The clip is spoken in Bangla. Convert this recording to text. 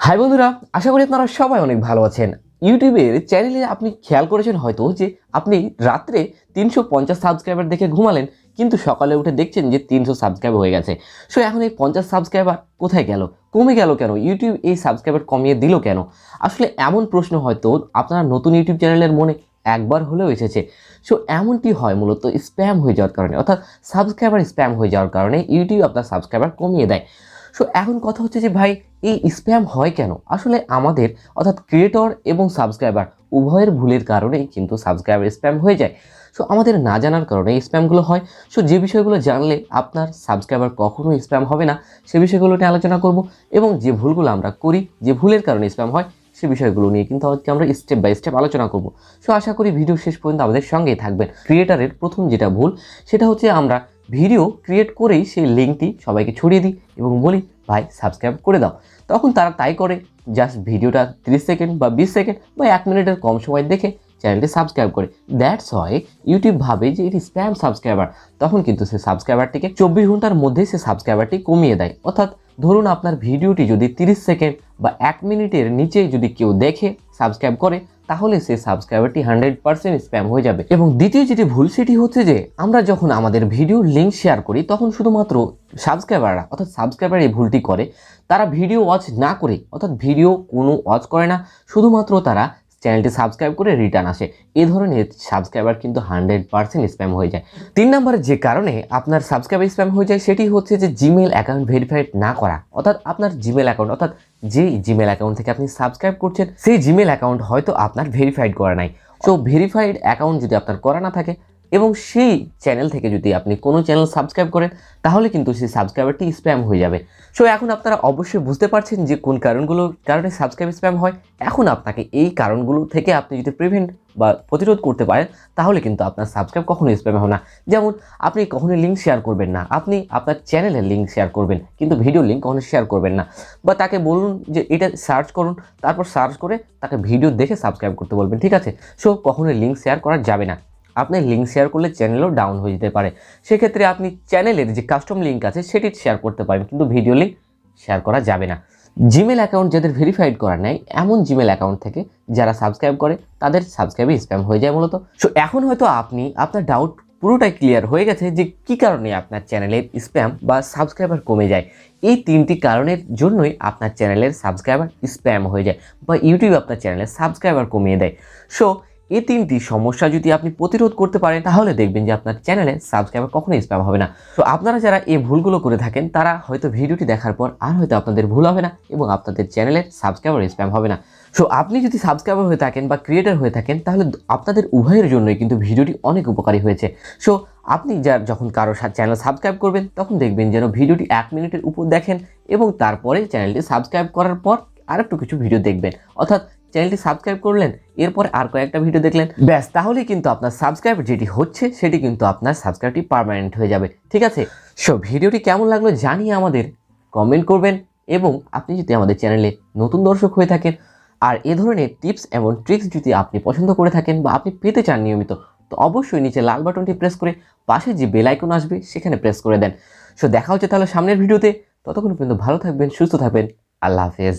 হাই বন্ধুরা, আশা করি আপনারা সবাই অনেক ভালো আছেন। ইউটিউবের চ্যানেলে আপনি খেয়াল করেছেন হয়তো যে আপনি রাত্রে তিনশো পঞ্চাশ সাবস্ক্রাইবার দেখে ঘুমালেন, কিন্তু সকালে উঠে দেখছেন যে তিনশো সাবস্ক্রাইব হয়ে গেছে। সো এখন এই পঞ্চাশ সাবস্ক্রাইবার কোথায় গেল? কমে গেল কেন? ইউটিউব এই সাবস্ক্রাইবার কমিয়ে দিল কেন? আসলে এমন প্রশ্ন হয়তো আপনার নতুন ইউটিউব চ্যানেলের মনে একবার হলেও এসেছে। সো এমনটি হয় মূলত স্প্যাম হয়ে যাওয়ার কারণে, অর্থাৎ সাবস্ক্রাইবার স্প্যাম হয়ে যাওয়ার কারণে ইউটিউব আপনার সাবস্ক্রাইবার কমিয়ে দেয়। সো এখন কথা হচ্ছে যে ভাই, এই স্প্যাম হয় কেন? আসলে আমাদের, অর্থাৎ ক্রিয়েটর এবং সাবস্ক্রাইবার উভয়ের ভুলের কারণেই কিন্তু সাবস্ক্রাইবার স্প্যাম হয়ে যায়। সো আমাদের না জানার কারণে এই স্প্যামগুলো হয়। সো যে বিষয়গুলো জানলে আপনার সাবস্ক্রাইবার কখনোই স্প্যাম হবে না, সে বিষয়গুলো নিয়ে আলোচনা করব এবং যে ভুলগুলো আমরা করি, যে ভুলের কারণে স্প্যাম হয়, সে বিষয়গুলো নিয়ে কিন্তু আজকে আমরা স্টেপ বাই স্টেপ আলোচনা করব। সো আশা করি ভিডিও শেষ পর্যন্ত আমাদের সঙ্গেই থাকবেন। ক্রিয়েটারের প্রথম যেটা ভুল, সেটা হচ্ছে আমরা ভিডিও ক্রিয়েট করেই সেই লিঙ্কটি সবাইকে ছড়িয়ে দিই এবং বলি, ভাই, সাবস্ক্রাইব করে দাও। তখন তারা তাই করে, জাস্ট ভিডিওটা তিরিশ সেকেন্ড বা বিশ সেকেন্ড বা এক মিনিটের কম সময় দেখে চ্যানেলটি সাবস্ক্রাইব করে। দ্যাটস হয় ইউটিউব ভাবে যে এটি স্প্যাম সাবস্ক্রাইবার তখন কিন্তু সে সাবস্ক্রাইবারটিকে চব্বিশ ঘণ্টার মধ্যেই সে সাবস্ক্রাইবারটি কমিয়ে দেয়। অর্থাৎ ধরুন আপনার ভিডিওটি যদি তিরিশ সেকেন্ড বা এক মিনিটের নিচে যদি কেউ দেখে, সাবস্ক্রাইব করে তাহলে সেই সাবস্ক্রাইবারটি হান্ড্রেড পার্সেন্ট স্প্যাম হয়ে যাবে। এবং দ্বিতীয় যেটি ভুল, সেটি হচ্ছে যে, আমরা যখন আমাদের ভিডিওর লিঙ্ক শেয়ার করি, তখন শুধুমাত্র সাবস্ক্রাইবাররা অর্থাৎ সাবস্ক্রাইবার এই ভুলটি করে, তারা ভিডিও ওয়াচ না করে, অর্থাৎ ভিডিও কোনো ওয়াচ করে না, শুধুমাত্র তারা চ্যানেলটি সাবস্ক্রাইব করে রিটার্ন আসে। এ ধরনের সাবস্ক্রাইবার কিন্তু হান্ড্রেড পার্সেন্ট স্প্যাম হয়ে যায়। তিন নম্বরে যে কারণে আপনার সাবস্ক্রাইবার স্প্যাম হয়ে যায় সেটি হচ্ছে যে জিমেল অ্যাকাউন্ট ভেরিফাইড না করা। অর্থাৎ আপনার জিমেল অ্যাকাউন্ট অর্থাৎ যে জিমেল অ্যাকাউন্ট থেকে আপনি সাবস্ক্রাইব করছেন, সেই জিমেল অ্যাকাউন্ট হয়তো আপনার ভেরিফাইড করা নাই। সো ভেরিফাইড অ্যাকাউন্ট যদি আপনার করা না থাকে এবং সেই চ্যানেল থেকে যদি আপনি কোনো চ্যানেল সাবস্ক্রাইব করেন, তাহলে কিন্তু সেই সাবস্ক্রাইবারটি স্প্যাম হয়ে যাবে। সো এখন আপনারা অবশ্যই বুঝতে পারছেন যে কোন কারণগুলোর কারণে সাবস্ক্রাইব স্প্যাম হয়। এখন আপনাকে এই কারণগুলো থেকে আপনি যদি প্রিভেন্ট বা প্রতিরোধ করতে পারেন, তাহলে কিন্তু আপনার সাবস্ক্রাইব কখনোই স্প্যাম হবে না। যেমন, আপনি কখনোই লিঙ্ক শেয়ার করবেন না। আপনি আপনার চ্যানেলের লিঙ্ক শেয়ার করবেন, কিন্তু ভিডিও লিঙ্ক কখনো শেয়ার করবেন না। বা তাকে বলুন যে এটা সার্চ করুন, তারপর সার্চ করে তাকে ভিডিও দেখে সাবস্ক্রাইব করতে বলবেন, ঠিক আছে? সো কখনোই লিঙ্ক শেয়ার করা যাবে না। আপনি লিঙ্ক শেয়ার করলে চ্যানেলও ডাউন হয়ে যেতে পারে। সেক্ষেত্রে আপনি চ্যানেলের যে কাস্টম লিঙ্ক আছে, সেটি শেয়ার করতে পারেন, কিন্তু ভিডিও লিঙ্ক শেয়ার করা যাবে না। জিমেল অ্যাকাউন্ট যাদের ভেরিফাইড করা নেই, এমন জিমেল অ্যাকাউন্ট থেকে যারা সাবস্ক্রাইব করে, তাদের সাবস্ক্রাইবে স্প্যাম হয়ে যায় মূলত। সো এখন হয়তো আপনি, আপনার ডাউট পুরোটাই ক্লিয়ার হয়ে গেছে যে কী কারণে আপনার চ্যানেলের স্প্যাম বা সাবস্ক্রাইবার কমে যায়। এই তিনটি কারণের জন্যই আপনার চ্যানেলের সাবস্ক্রাইবার স্প্যাম হয়ে যায় বা ইউটিউব আপনার চ্যানেলের সাবস্ক্রাইবার কমিয়ে দেয়। সো এই তিনটি সমস্যা যদি আপনি প্রতিরোধ করতে পারেন, তাহলে দেখবেন যে আপনার চ্যানেলে সাবস্ক্রাইবার কখনোই স্প্যাম হবে না। তো আপনারা যারা এই ভুলগুলো করে থাকেন, তারা হয়তো ভিডিওটি দেখার পর আর হয়তো আপনাদের ভুল হবে না এবং আপনাদের চ্যানেলের সাবস্ক্রাইবার স্প্যাম হবে না। সো আপনি যদি সাবস্ক্রাইবার হয়ে থাকেন বা ক্রিয়েটার হয়ে থাকেন, তাহলে আপনাদের উভয়ের জন্যই কিন্তু ভিডিওটি অনেক উপকারী হয়েছে। সো আপনি যার যখন কারও চ্যানেল সাবস্ক্রাইব করবেন, তখন দেখবেন যেন ভিডিওটি এক মিনিটের উপর দেখেন এবং তারপরে চ্যানেলটি সাবস্ক্রাইব করার পর আরেকটু কিছু ভিডিও দেখবেন। অর্থাৎ চ্যানেলটি সাবস্ক্রাইব করলেন, এরপর আর কয়েকটা ভিডিও দেখলেন। ব্যাস, তাহলেই কিন্তু আপনার সাবস্ক্রাইব যেটি হচ্ছে, সেটি কিন্তু আপনার সাবস্ক্রাইবটি পারমানেন্ট হয়ে যাবে। ঠিক আছে? সো ভিডিওটি কেমন লাগল জানিয়ে আমাদের কমেন্ট করবেন এবং আপনি যদি আমাদের চ্যানেলে নতুন দর্শক হয়ে থাকেন আর এ ধরনের টিপস এবং ট্রিক্স যদি আপনি পছন্দ করে থাকেন বা আপনি পেতে চান নিয়মিত, তো অবশ্যই নিচে লাল বাটনটি প্রেস করে পাশে যে বেল আইকন আসবে, সেখানে প্রেস করে দেন। সো দেখা হচ্ছে তাহলে সামনের ভিডিওতে ততক্ষণ পর্যন্ত ভালো থাকবেন, সুস্থ থাকবেন। আল্লাহ হাফেজ।